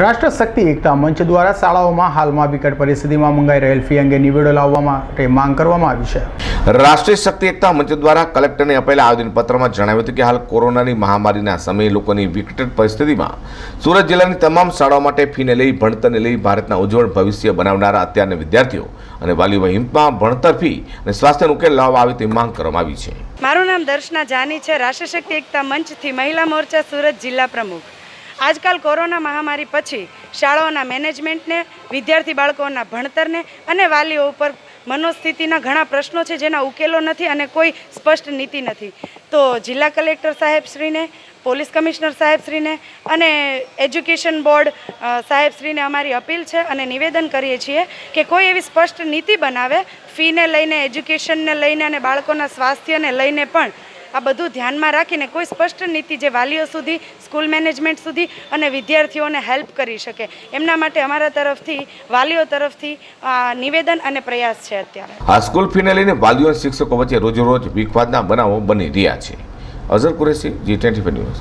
રાષ્ટ્ર શક્તિ એકતા મંચ દ્વારા શાળાઓમાં હાલમાં વિકટ પરિસ્થિતિમાં મંગાઈ રહેલ ફી અંગે નિવેડો લાવવા માટે માંગ કરવામાં આવી છે. રાષ્ટ્રીય શક્તિ એકતા મંચ દ્વારા કલેક્ટરને આપેલા આવેદનપત્રમાં જણાવ્યું હતું કે હાલ કોરોનાની મહામારીના સમયે લોકોની વિકટ પરિસ્થિતિમાં સુરત જિલ્લાની તમામ શાળાઓ માટે ફીને લઈ ભણતરને લઈ ભારતના ઉજ્જવળ ભવિષ્ય બનાવનારા અત્યારના વિદ્યાર્થીઓ અને વાલીઓ હિંમતમાં ભણતર ફી અને સ્વાસ્થ્યનો ઉકેલ લાવવા આવે તેવી માંગ કરવામાં આવી છે. મારું નામ દર્શના જાની છે. રાષ્ટ્રશક્તિ એકતા મંચથી મહિલા મોરચા સુરત જિલ્લા પ્રમુખ. આજકાલ કોરોના મહામારી પછી શાળાઓના મેનેજમેન્ટને, વિદ્યાર્થી બાળકોના ભણતરને અને વાલીઓ ઉપર મનોસ્થિતિના ઘણા પ્રશ્નો છે જેના ઉકેલો નથી અને કોઈ સ્પષ્ટ નીતિ નથી. તો જિલ્લા કલેક્ટર સાહેબશ્રીને, પોલીસ કમિશનર સાહેબશ્રીને અને એજ્યુકેશન બોર્ડ સાહેબશ્રીને અમારી અપીલ છે અને નિવેદન કરીએ છીએ કે કોઈ એવી સ્પષ્ટ નીતિ બનાવે, ફીને લઈને, એજ્યુકેશનને લઈને અને બાળકોના સ્વાસ્થ્યને લઈને પણ આ બધું ધ્યાનમાં રાખીને કોઈ સ્પષ્ટ નીતિ જે વાલીઓ સુધી, સ્કૂલ મેનેજમેન્ટ સુધી અને વિદ્યાર્થીઓને હેલ્પ કરી શકે. એમના માટે અમારા તરફથી, વાલીઓ તરફથી નિવેદન અને પ્રયાસ છે અત્યારે. આ સ્કૂલ ફીને લઈને વાલીઓ શિક્ષકો વચ્ચે રોજેરોજ વિખવાદના બનાવો બની રહ્યા છે. Azhar Qureshi, G twenty news.